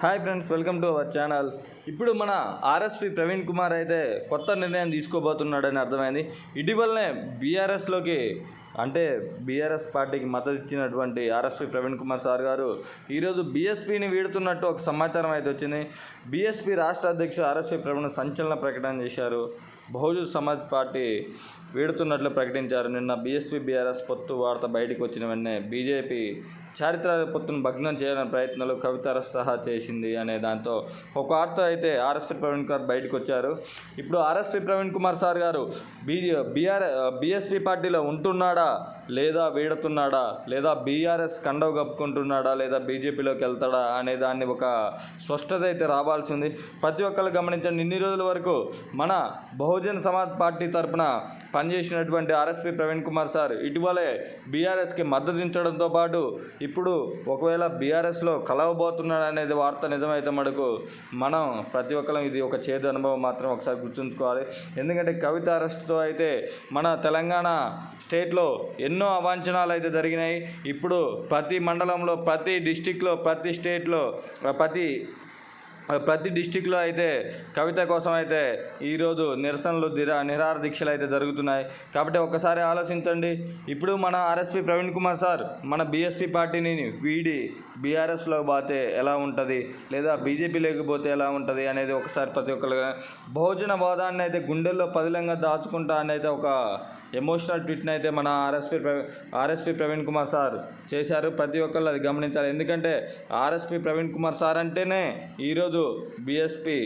Hi friends welcome to our channel. ఇప్పుడు మన RSP Praveen Kumar అయితే కొత్త నిర్ణయం తీసుకోబోతున్నాడని అర్థమైంది. ఇటీవలనే బీఆర్ఎస్లోకి అంటే బీఆర్ఎస్ పార్టీకి మద్దతు ఇచ్చినటువంటి ఆర్ఎస్పి ప్రవీణ్ కుమార్ సార్ గారు ఈరోజు బీఎస్పీని వీడుతున్నట్టు ఒక సమాచారం అయితే వచ్చింది. బీఎస్పీ రాష్ట్ర అధ్యక్షుడు ఆర్ఎస్పి ప్రవీణ్ సంచలన ప్రకటన చేశారు. బహుజన్ సమాజ్ పార్టీ వీడుతున్నట్లు ప్రకటించారు. నిన్న బీఎస్పీ బీఆర్ఎస్ పొత్తు వార్త బయటకు వచ్చిన వెంటనే బీజేపీ చారిత్రక పొత్తును భగ్నం చేయాలనే ప్రయత్నాలు కవిత సహా చేసింది అనే దాంతో ఒక వార్త అయితే ఆర్ఎస్పీ ప్రవీణ్ కుమార్ బయటకు వచ్చారు. ఇప్పుడు ఆర్ఎస్పీ ప్రవీణ్ కుమార్ సార్ గారు బీ బీఆర్ బీఎస్పీ పార్టీలో ఉంటున్నాడా లేదా వీడుతున్నాడా లేదా బీఆర్ఎస్ కండవ కప్పుకుంటున్నాడా లేదా బీజేపీలోకి వెళ్తాడా అనే దాన్ని ఒక స్పష్టత అయితే రావాల్సింది ప్రతి ఒక్కరు గమనించండి ఇన్ని రోజుల వరకు మన బహుజన్ సమాజ్ పార్టీ తరపున పనిచేసినటువంటి ఆర్ఎస్పీ ప్రవీణ్ కుమార్ సార్ ఇటీవలే బీఆర్ఎస్కి మద్దతించడంతో పాటు ఇప్పుడు ఒకవేళ బీఆర్ఎస్లో కలవబోతున్నాడు అనేది వార్త నిజమైతే మనకు మనం ప్రతి ఒక్కరం ఇది ఒక చేదు అనుభవం మాత్రం ఒకసారి గుర్తుంచుకోవాలి. ఎందుకంటే కవిత అరెస్ట్తో అయితే మన తెలంగాణ స్టేట్లో ఎన్నో అవాంఛనాలు అయితే జరిగినాయి. ఇప్పుడు ప్రతి మండలంలో ప్రతి డిస్టిక్లో ప్రతి స్టేట్లో ప్రతి ప్రతి డిస్టిక్లో అయితే కవిత కోసం అయితే ఈరోజు నిరసనలు దిరా నిరాహార దీక్షలు అయితే జరుగుతున్నాయి. కాబట్టి ఒక్కసారి ఆలోచించండి. ఇప్పుడు మన ఆర్ఎస్పి ప్రవీణ్ కుమార్ సార్ మన బీఎస్పీ పార్టీని వీడి బీఆర్ఎస్లో పోతే ఎలా ఉంటుంది? లేదా బీజేపీ లేకపోతే ఎలా ఉంటుంది? అనేది ఒకసారి ప్రతి ఒక్కరు బహుజన వాదాన్ని అయితే గుండెల్లో పదిలంగా దాచుకుంటా అనేది ఒక ఎమోషనల్ ట్వీట్ని అయితే మన RSP RSP Praveen Kumar sir చేశారు. ప్రతి ఒక్కళ్ళు అది గమనించాలి. ఎందుకంటే ఆర్ఎస్పీ ప్రవీణ్ కుమార్ సార్ అంటేనే ఈరోజు బీఎస్పీ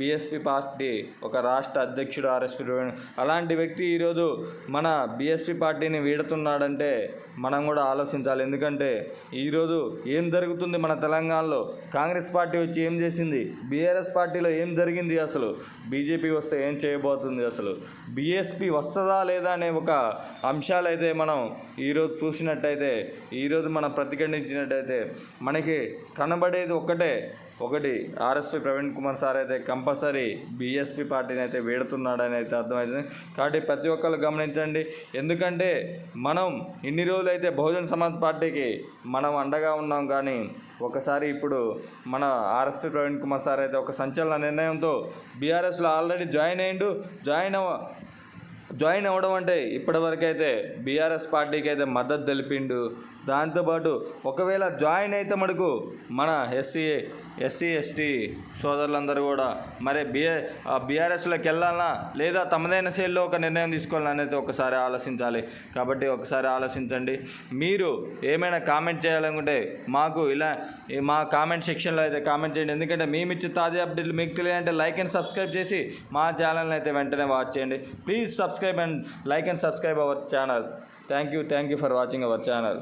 బీఎస్పీ పార్టీ ఒక రాష్ట్ర అధ్యక్షుడు ఆర్ఎస్పీ ప్రవీణ్. అలాంటి వ్యక్తి ఈరోజు మన బీఎస్పీ పార్టీని వీడుతున్నాడంటే మనం కూడా ఆలోచించాలి. ఎందుకంటే ఈరోజు ఏం జరుగుతుంది మన తెలంగాణలో? కాంగ్రెస్ పార్టీ వచ్చి ఏం చేసింది? బీఆర్ఎస్ పార్టీలో ఏం జరిగింది అసలు? బీజేపీ వస్తే ఏం చేయబోతుంది అసలు? బీఎస్పీ వస్తుందా లేదా అనే ఒక అంశాలు అయితే మనం ఈరోజు చూసినట్టయితే ఈరోజు మనం ప్రతిఘటించినట్టయితే మనకి కనబడేది ఒక్కటే. ఒకటి ఆర్ఎస్పీ ప్రవీణ్ కుమార్ సార్ అయితే కంపల్సరీ బీఎస్పీ పార్టీని అయితే వీడుతున్నాడని అయితే అర్థమవుతుంది. కాబట్టి ప్రతి ఒక్కరు గమనించండి. ఎందుకంటే మనం ఇన్ని రోజులు అయితే బహుజన్ సమాజ్ పార్టీకి మనం అండగా ఉన్నాం కానీ ఒకసారి ఇప్పుడు మన ఆర్ఎస్పీ ప్రవీణ్ కుమార్ సార్ అయితే ఒక సంచలన నిర్ణయంతో బీఆర్ఎస్లో ఆల్రెడీ జాయిన్ అయ్యిండు జాయిన్ అవ్వ జాయిన్ అవ్వడం అంటే ఇప్పటివరకు అయితే బీఆర్ఎస్ పార్టీకి అయితే మద్దతు తెలిపిండు. దాంతోపాటు ఒకవేళ జాయిన్ అయితే మటుకు మన ఎస్సీ ఎస్సీ ఎస్టీ సోదరులందరూ కూడా మరి బిఏ బీఆర్ఎస్లోకి వెళ్ళాలన్నా లేదా తమదైన శైలిలో ఒక నిర్ణయం తీసుకోవాలని అనేది ఒకసారి ఆలోచించాలి. కాబట్టి ఒకసారి ఆలోచించండి. మీరు ఏమైనా కామెంట్ చేయాలనుకుంటే మాకు ఇలా ఈ మా కామెంట్ సెక్షన్లో అయితే కామెంట్ చేయండి. ఎందుకంటే మేము ఇచ్చే తాజా అప్డేట్లు మీకు తెలియాలంటే లైక్ అండ్ సబ్స్క్రైబ్ చేసి మా ఛానల్ని అయితే వెంటనే వాచ్ చేయండి. Please subscribe and like and subscribe our channel. Thank you thank you for watching our channel.